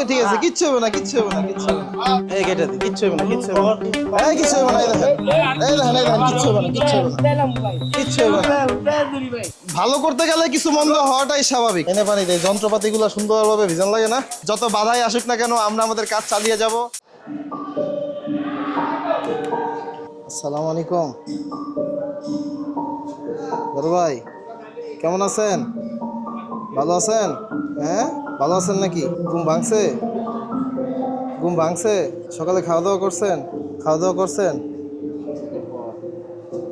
তো ঠিক আছে, কিচ্ছু হবে না, কিচ্ছু হবে না, কিচ্ছু হবে না। এই কেটে দি কিচ্ছু হবে না, কিচ্ছু হবে না। এই কিচ্ছু হবে না, এই দেখেন। এই দেখেন এই দেখেন, কিচ্ছু হবে না, কিচ্ছু হবে না। কিচ্ছু হবে না। ভালো করতে গেলে কিছু মন্দ হওয়াটাই স্বাভাবিক। এনে পানি দেয় যন্ত্রপাতিগুলো সুন্দরভাবে ভিজান লাগে না। যত বাধাই আসুক না কেন, আমরা আমাদের কাজ চালিয়ে যাব। আসসালামু আলাইকুম। বড় ভাই, কেমন আছেন? ভালো আছেন? হ্যাঁ? ভালো আছেন নাকি? ঘুম ভাঙছে? ঘুম ভাঙছে? সকালে খাওয়া দাওয়া করছেন? খাওয়া দাওয়া করছেন?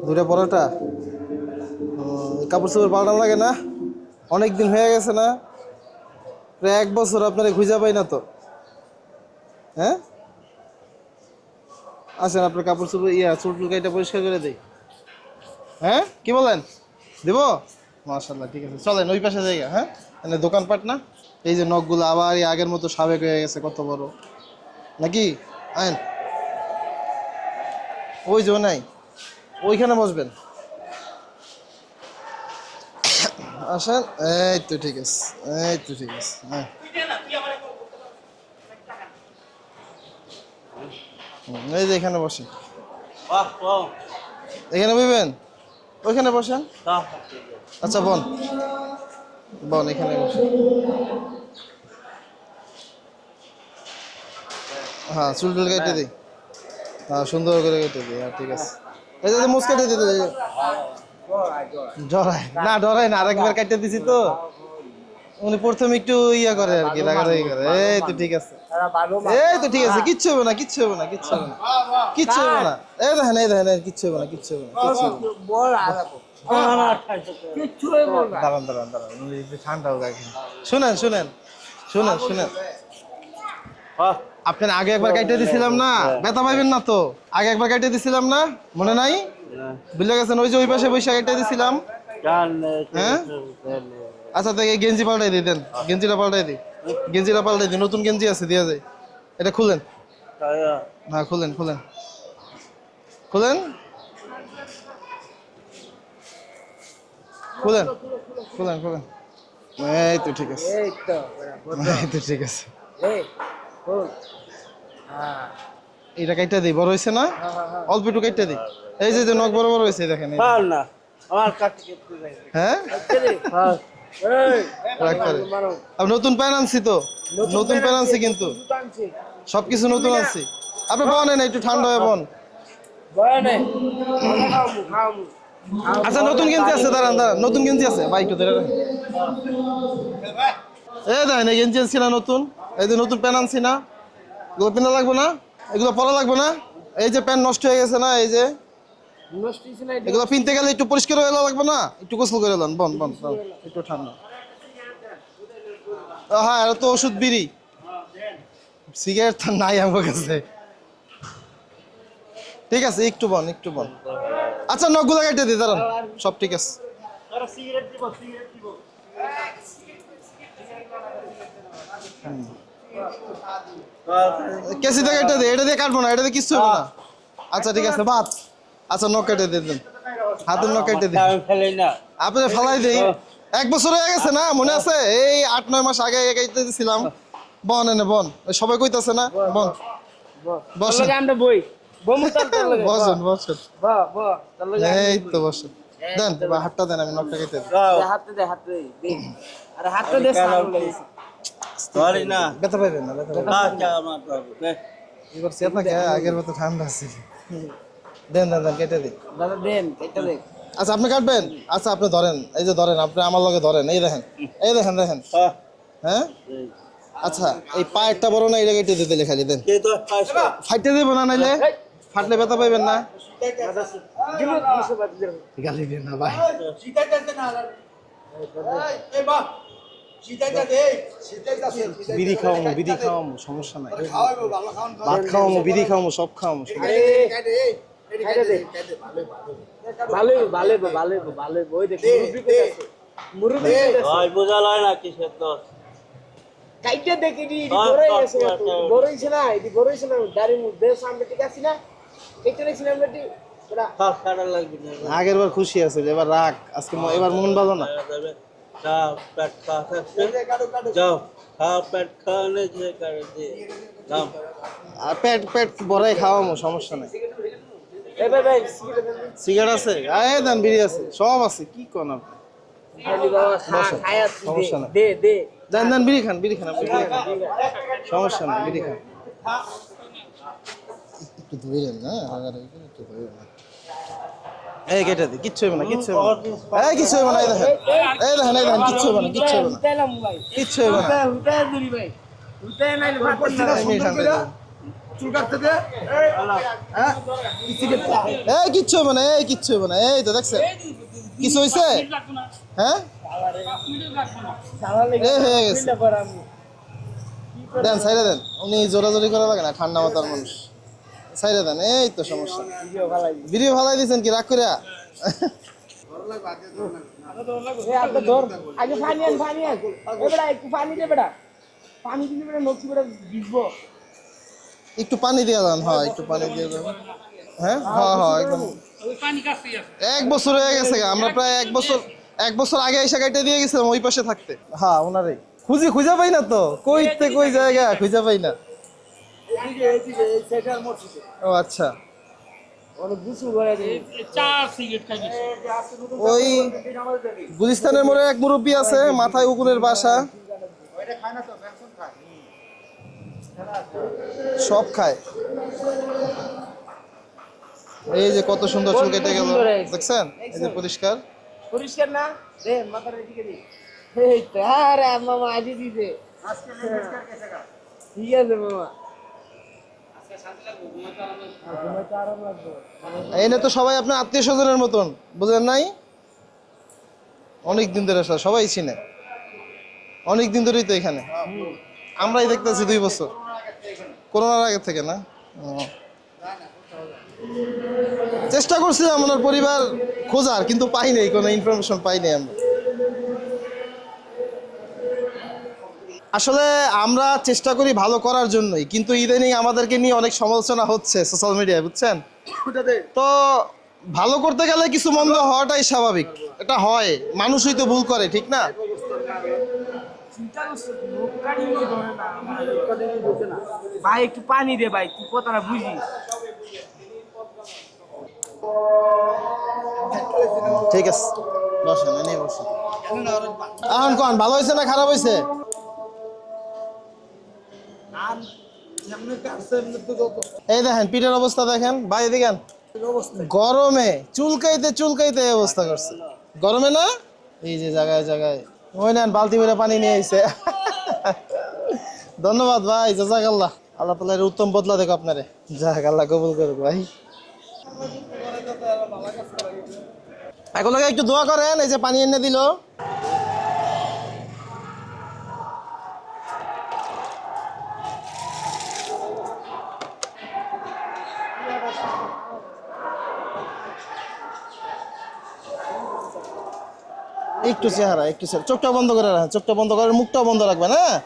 দুটা পরোটা? কাপড় চোপড় পাল্টান লাগে না? অনেক দিন হয়ে গেছে না? প্রায় এক বছর আপনারা খুঁজে পাই না তো। হ্যাঁ? আসেন, আপনার কাপড় চোপড়, ইয়া, চুল কাইটা পরিষ্কার করে দিই। হ্যাঁ? কি বলেন? দেব? মাশাল্লাহ ঠিক আছে। চলেন, ওই পাশে জায়গা হ্যাঁ? মানে দোকানপাট না? এই যে নখগুলো আবার এই আগের মতো সাবেক হয়ে গেছে কত বড়। নাকি? আইন ওই যে নাই। ওইখানে বসবেন। আসেন। এই তো ঠিক আছে। এই তো ঠিক আছে। হ্যাঁ। এই যে এখানে বসেন। এখানে বসবেন? ওইখানে বসেন। আচ্ছা বন। বন এখানে বসেন। হ্যাঁ চুল টুল কেটে দিই। হ্যাঁ সুন্দর করে কেটে দিই হ্যাঁ ঠিক আছে। এই যে মুস কেটে দিতে ডরাই না ডরাই না আরেকবার কেটে দিছি তো। উনি প্রথমে একটু ইয়া করে আর কি রাগারাগি করে। এই তো ঠিক আছে। এই তো ঠিক আছে কিচ্ছু হবে না কিচ্ছু হবে না কিচ্ছু হবে না। কিচ্ছু হবে না। এই দেখেন এই দেখেন কিচ্ছু হবে না কিচ্ছু হবে না কিচ্ছু হবে না। দাঁড়ান দাঁড়ান দাঁড়ান ঠান্ডা হোক শুনেন শুনেন শুনেন শুনেন। আপনার আগে একবার কাইটে দিছিলাম না? ব্যথা পাইবেন না তো? আগে একবার কাইটে দিছিলাম না? মনে নাই? বুঝলে গেছেন ওই যে ওই পাশে বৈশাখ কাইটে দিছিলাম। হ্যাঁ? আচ্ছা তো এই গেঞ্জি পাল্টাই দিই দেন। গেঞ্জিটা পাল্টাই দিই। গেঞ্জিটা পাল্টাই দিই নতুন গেঞ্জি আছে দিয়া যায়। এটা খুলেন। হ্যাঁ খুলেন খুলেন। খুলেন? খুলেন খুলেন খুলেন। এই তো ঠিক আছে। এই তো ঠিক আছে। এটা কাইটা দিই বড় হয়েছে না? অল্প একটু কাইটা দিই। এই যে নখ বড় বড় হয়েছে দেখেন এই যে। হ্যাঁ? করে নতুন প্যান আনছি তো। নতুন প্যান আনছি কিন্তু। সবকিছু নতুন আনছি। আপনি বনেন একটু ঠান্ডা হয়ে বন। আচ্ছা নতুন গেঞ্জি আছে দাঁড়ান দাঁড়ান। নতুন গেঞ্জি আছে। ভাই একটু ধরে রাখেন এই দেখেন এই গেঞ্জি আনছি না নতুন। এই যে নতুন আনছি না। এগুলো পেনা লাগবে না? এগুলো পরা লাগবে না? এই যে নষ্ট হয়ে গেছে না এই যে? এগুলো পিনতে গেলে একটু পরিষ্কার হয়ে এলো লাগবে না? একটু গোসল করে এলাম বন বন বন, একটু ঠান্ডা। হ্যাঁ এটা তো ওষুধ বিড়ি। সিগারেট তো নাই আমার কাছে। ঠিক আছে একটু বন একটু বন। আচ্ছা নখগুলো কেটে দিই দাঁড়ান। সব ঠিক আছে। কেসিতে কেটে দিই এটা দিয়ে কাটবো না এটা দিয়ে কিচ্ছু হবে না। আচ্ছা ঠিক আছে বাদ। আচ্ছা নখ কেটে দিয়ে দেন। হাতের নখ কেটে দিন। আপনি ফেলাই দিই এক বছর হয়ে গেছে না মনে আছে? এই আট নয় মাস আগে কেটে দিছিলাম বন এনে বন। সবাই কইতাছে না? বন। বসেন। বই। বসেন বসেন। এই তো বসেন। দেন হাতটা দেন আমি নখটা কেটে দিই। দে দে হাতে দে। আরে হাতে দে। সরি না ব্যথা পাইবেন না ব্যথা পাইবেন না। না আমার বাবু এবার চেত না আগের মতো ঠান্ডা আছে দেন দেন দেন কেটে দাদা দেন আচ্ছা আপনি কাটবেন আচ্ছা আপনি ধরেন এই যে ধরেন আপনি আমার লগে ধরেন এই দেখেন এই দেখেন দেখেন হ্যাঁ হ্যাঁ আচ্ছা এই পায়েরটা বড় না এটা কেটে দিতে খালি দেন ফাইটে দেবো না নাইলে ফাটলে ব্যথা পাইবেন না গালি দিয়ে না ভাই বিড়ি খাওয়ামো বিড়ি খাওয়ামো সমস্যা নাই। ভাত খাওয়ামো বিড়ি খাওয়ামো সব খাওয়ামো খাইতে ভালো ভালো। ভালো ভালো দেখ মুরব্বি কই আছে? মুরব্বি কই আছে? ভাই বোঝা লয় না কিসের তো কাইতে দেখি দি বড়ই আছে আছে। না এদি বড়ইছে না। দাড়ি মুখ সামনে ঠিক আছে না? আমরা আগের বার খুশি আছে এবার রাগ। আজকে এবার মন ভালো না। যাও পেট কাছে যাও খাওয়া খাওয়ানো যে করে যে দাম আর পেট পেট ভরাই খাওয়ামো সমস্যা নাই। এই ভাই ভাই সিগারেট আছে? আয় দেন বিড়ি আছে। সব আছে কি কোন আপনি? খালি বাবা খা বসো, সমস্যা নাই। দে দে। দেন দেন বিড়ি খান বিড়ি খান সমস্যা নাই বিড়ি খান। একটু ধুইলেন না? হাগারে একটু ধুইলেন না? এই কেটে দি কিচ্ছু হবে না কিচ্ছু হবে না। এই কিচ্ছু হবে না এই দেখেন এই দেখেন এই দেখেন কিচ্ছু হবে না কিচ্ছু হবে না। কিচ্ছু হবে না। ভাই। এই হ্যাঁ? কিচ্ছু হবে না। এই কিচ্ছু হবে না এই তো দেখছেন। কিছু হয়েছে হ্যাঁ? হয়ে গেছে। দেন সাইডে দেন। উনি জোরাজোরি করা লাগে না ঠান্ডা মাথার মানুষ। সাইডে দেন এই তো সমস্যা। ভিডিও ভালাই দিয়েছেন কি রাগ বেটা একটু পানি একটু পানি দিয়ে দেন হ্যাঁ একটু পানি দিয়ে দেন। হ্যাঁ হ্যাঁ হ্যাঁ একদম। এক বছর হয়ে গেছে আমরা প্রায় এক বছর এক বছর আগে এসে গাড়িটা দিয়ে গেছিলাম ওই পাশে থাকতে। হ্যাঁ ওনারই। খুঁজি খুঁজে পাই না তো। কইতে কই জায়গা খুঁজে পাই না। ও আচ্ছা। ওই গুলিস্তানের মোড়ে এক মুরব্বী আছে মাথায় উকুনের বাসা। সব খায়। এই যে কত সুন্দর চুল কেটে গেল। সুন্দর দেখছেন? এই যে পরিষ্কার। পরিষ্কার না? দে মাথার এদিকে দি। এই তো আরে মামা আজি দিছে ঠিক আছে মামা। এনে তো সবাই আপনার আত্মীয় স্বজনের মতন, বুঝলেন নাই? অনেক দিন ধরে সবাই চিনে। অনেক দিন ধরেই তো এখানে। আমরাই দেখতেছি দুই বছর। করোনার আগে থেকে না। চেষ্টা করছিলাম ওনার পরিবার খোঁজার, কিন্তু পাই নাই, কোনো ইনফরমেশন পাই নাই আমরা। আসলে আমরা চেষ্টা করি ভালো করার জন্যই কিন্তু ইদানিং আমাদেরকে নিয়ে অনেক সমালোচনা হচ্ছে সোশ্যাল মিডিয়ায় বুঝছেন? তো ভালো করতে গেলে কিছু মন্দ হওয়াটাই স্বাভাবিক এটা হয় মানুষই তো ভুল করে ঠিক না? ভাই একটু পানি দে ভাই তুই কথাটা বুঝিস। ঠিক আছে বসেন বসেন। এখন কন ভালো হয়েছে না খারাপ হয়েছে? এই দেখেন, পিঠের অবস্থা দেখেন। বাইরে দেখেন গরমে চুলকাইতে চুলকাইতে অবস্থা করছে। গরমে না? এই যে জায়গায় জায়গায়। ওই নেন, বালতি ভরে পানি নিয়ে আইছে। ধন্যবাদ ভাই জাজাক আল্লাহ আল্লাহ তালা উত্তম বদলা দেখো আপনারে। যাক আল্লাহ কবুল করুক ভাই। এখন একটু দোয়া করেন, এই যে পানি এনে দিল। একটু চেহারা একটু চেহারা। চোখটা বন্ধ করে রাখেন, চোখটা বন্ধ করে মুখটা বন্ধ রাখবেন হ্যাঁ?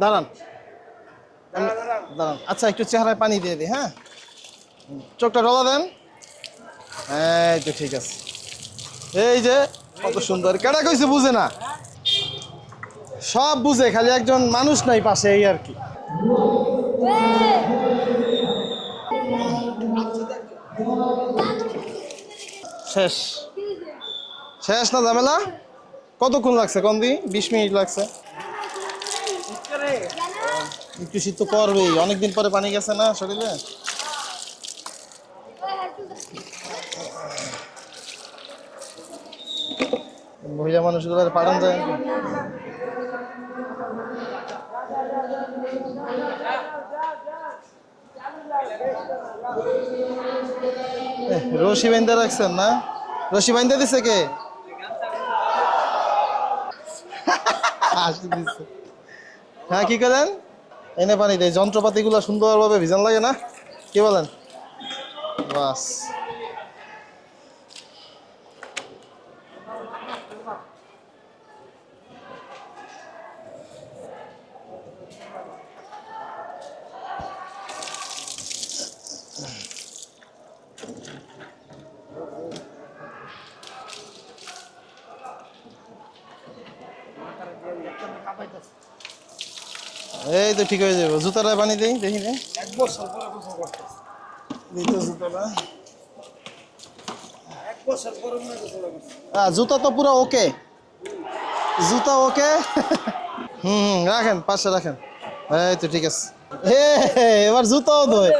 দাঁড়ান। দাঁড়ান। আচ্ছা একটু চেহারায় পানি দিয়ে দিই হ্যাঁ? চোখটা ডলা দেন। এই তো ঠিক আছে। এই যে, কত সুন্দর। কেডা কইছে বুঝে না? সব বুঝে, খালি একজন মানুষ নাই পাশে, এই আর কি। শেষ। শেষ না ঝামেলা? কতক্ষণ লাগছে কম দি বিশ মিনিট লাগছে। একটু শীত তো করবেই। অনেকদিন পরে পানি গেছে না শরীরে? মহিলা মানুষগুলো পালন যায় রশি বাইন্দা রাখছেন না? রশি বাইন্দা দিছে কে? হ্যাঁ কি করেন? এনে পানি দেয় যন্ত্রপাতিগুলো সুন্দরভাবে ভিজান লাগে না? কি বলেন? বাস। এই তো ঠিক হয়ে যাবে। জুতাটা বানিয়ে দিই দেখি নে। এক বছর পরে গোসল করতেছে দিই তো জুতাটা। এক বছর পরে গোসল করতেছে জুতা তো পুরো ওকে। জুতা ওকে। হুম হুম রাখেন পাশে রাখেন। এই তো ঠিক আছে। এবার জুতাও দোয়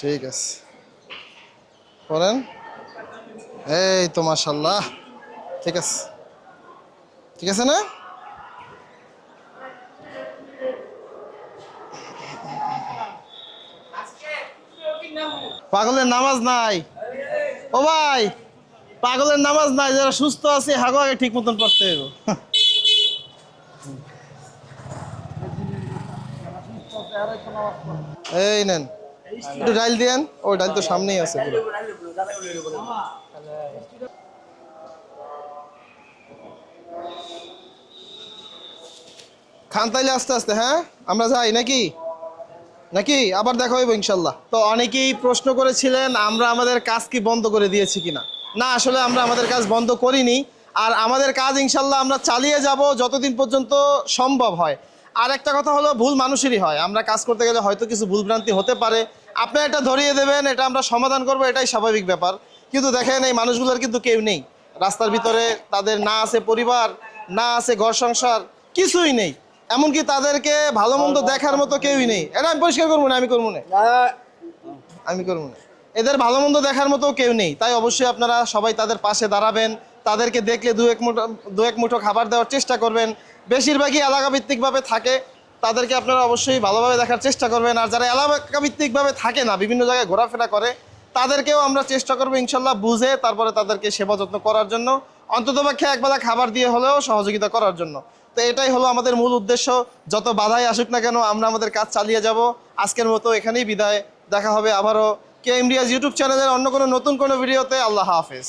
ঠিক আছে। করেন এই তো মাশাল্লাহ ঠিক আছে। ঠিক আছে না? পাগলের নামাজ নাই। ও ভাই, পাগলের নামাজ নাই, যারা সুস্থ আছে, হাগো আগে ঠিক মতন পড়তে হবে এই নেন। একটু ডাইল দিয়েন, ও ডাইল তো সামনেই আছে। খান তাইলে আস্তে আস্তে হ্যাঁ? আমরা যাই, নাকি? নাকি? আবার দেখা হইব ইনশাল্লাহ। তো অনেকেই প্রশ্ন করেছিলেন, আমরা আমাদের কাজ কি বন্ধ করে দিয়েছি কিনা? না, আসলে আমরা আমাদের কাজ বন্ধ করিনি। আর আমাদের কাজ ইনশাল্লাহ আমরা চালিয়ে যাব যতদিন পর্যন্ত সম্ভব হয়। আর একটা কথা হলো, ভুল মানুষেরই হয়। আমরা কাজ করতে গেলে হয়তো কিছু ভুলভ্রান্তি হতে পারে। আপনি এটা ধরিয়ে দেবেন এটা আমরা সমাধান করব এটাই স্বাভাবিক ব্যাপার। কিন্তু দেখেন এই মানুষগুলোর কিন্তু কেউ নেই। রাস্তার ভিতরে তাদের না আছে পরিবার না আছে ঘর সংসার কিছুই নেই। এমনকি তাদেরকে ভালো মন্দ দেখার মতো কেউই নেই। এটা আমি পরিষ্কার করব না আমি করব না। আমি করব না। এদের ভালো মন্দ দেখার মতো কেউ নেই। তাই অবশ্যই আপনারা সবাই তাদের পাশে দাঁড়াবেন। তাদেরকে দেখলে দু এক মুঠো দু এক মুঠো খাবার দেওয়ার চেষ্টা করবেন। বেশিরভাগই এলাকাভিত্তিকভাবে থাকে। তাদেরকে আপনারা অবশ্যই ভালোভাবে দেখার চেষ্টা করবেন। আর যারা এলাকা ভিত্তিকভাবে থাকে না, বিভিন্ন জায়গায় ঘোরাফেরা করে, তাদেরকেও আমরা চেষ্টা করব ইনশাল্লাহ বুঝে তারপরে তাদেরকে সেবা যত্ন করার জন্য। অন্ততপক্ষে একবেলা খাবার দিয়ে হলেও সহযোগিতা করার জন্য। তো এটাই হলো আমাদের মূল উদ্দেশ্য। যত বাধাই আসুক না কেন, আমরা আমাদের কাজ চালিয়ে যাব। আজকের মতো এখানেই বিদায়। দেখা হবে আবারও কে ইমরিয়াজ ইউটিউব চ্যানেলের অন্য কোনো নতুন কোনো ভিডিওতে। আল্লাহ হাফেজ।